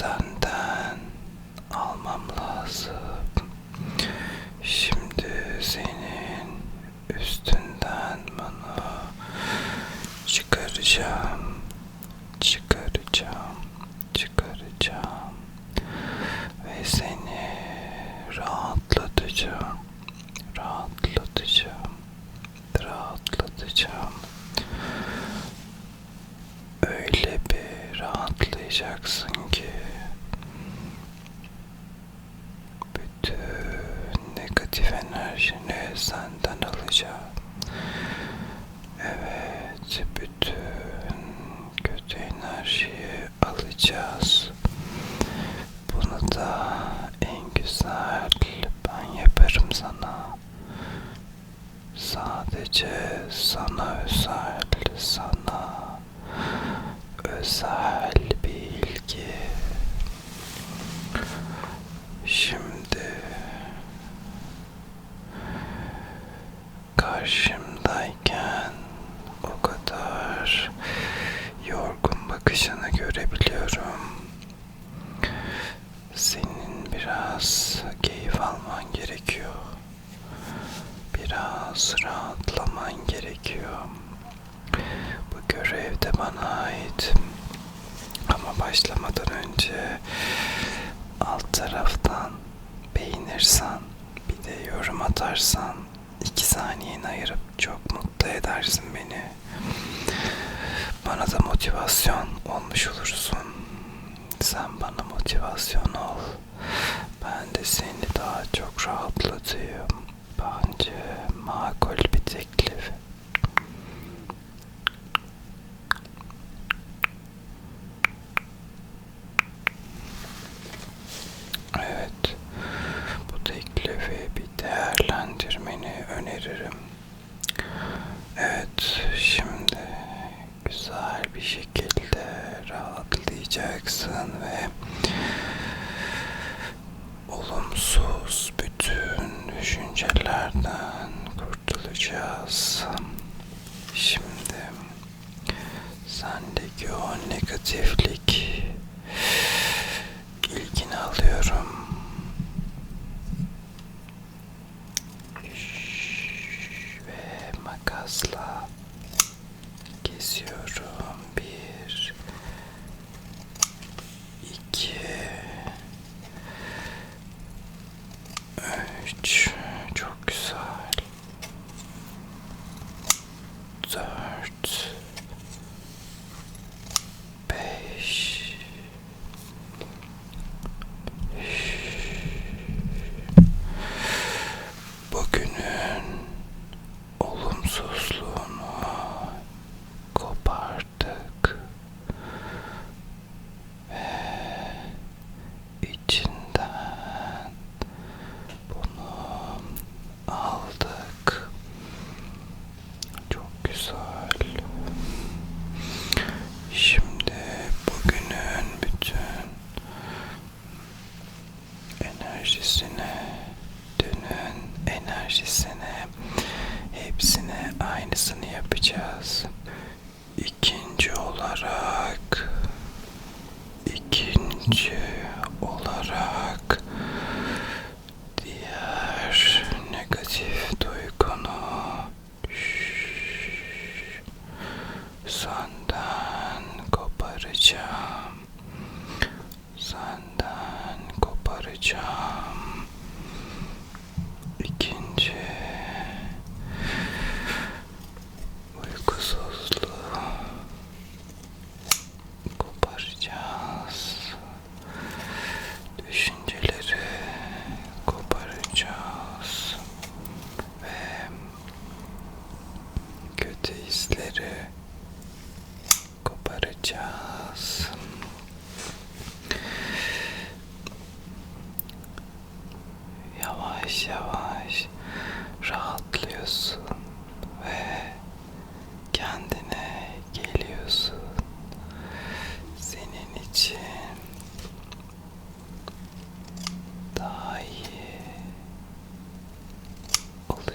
senden almam lazım. Şimdi senin üstünden bunu çıkaracağım. karşımdayken o kadar yorgun bakışını görebiliyorum. Senin biraz keyif alman gerekiyor. Biraz rahatlaman gerekiyor. Bu görev de bana ait. Ama başlamadan önce alt taraftan beğenirsen bir de yorum atarsan iki saniyeni ayırıp çok mutlu edersin beni. Bana da motivasyon olmuş olursun. Sen bana motivasyon ol. Ben de seni daha çok rahatlatayım. sendeki o negatiflik.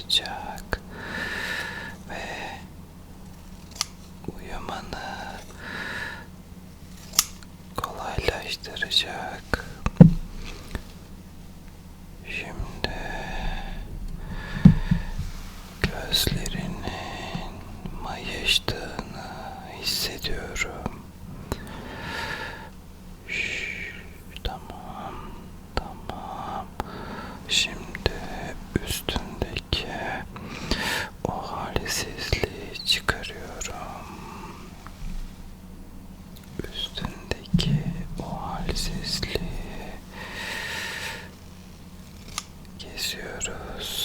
자. kesiyoruz.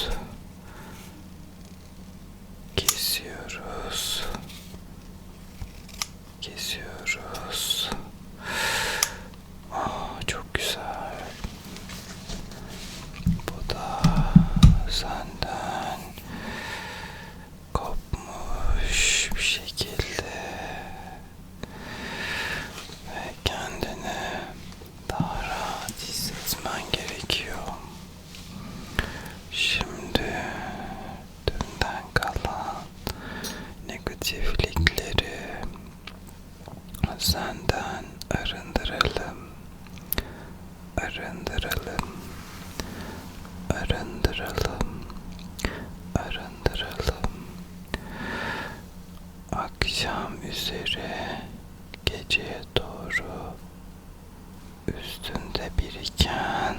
senden arındıralım. Arındıralım. Arındıralım. Arındıralım. Akşam üzere geceye doğru üstünde biriken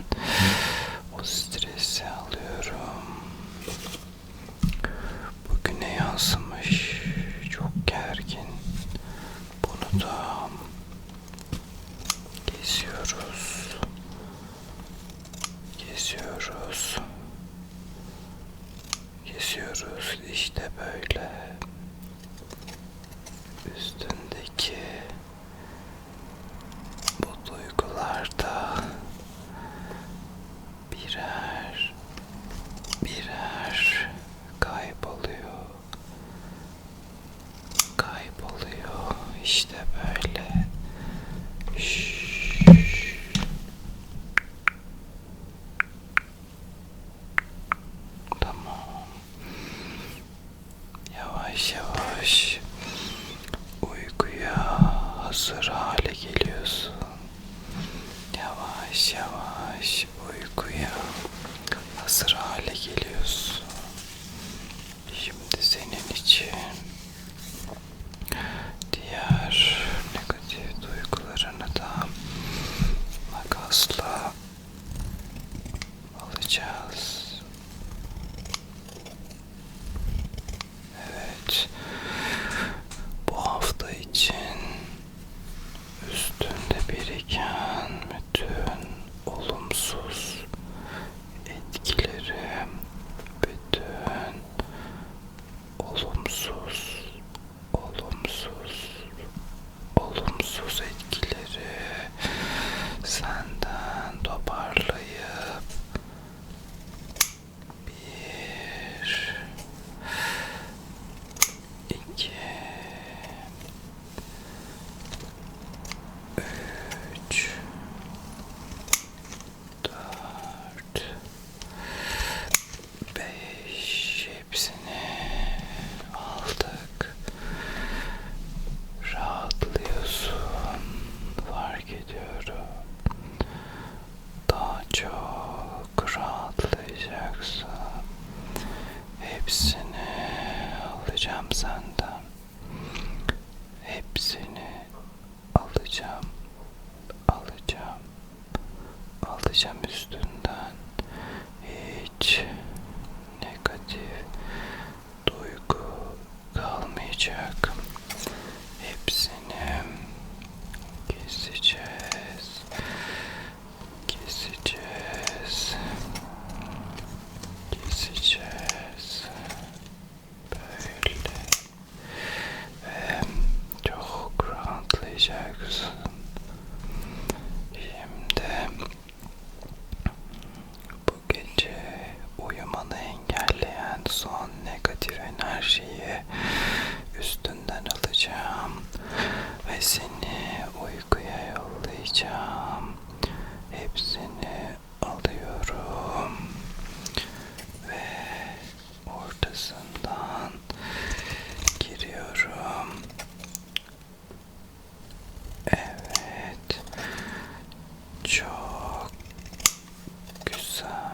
alacağım üstünden. Hiç negatif duygu kalmayacak. uh,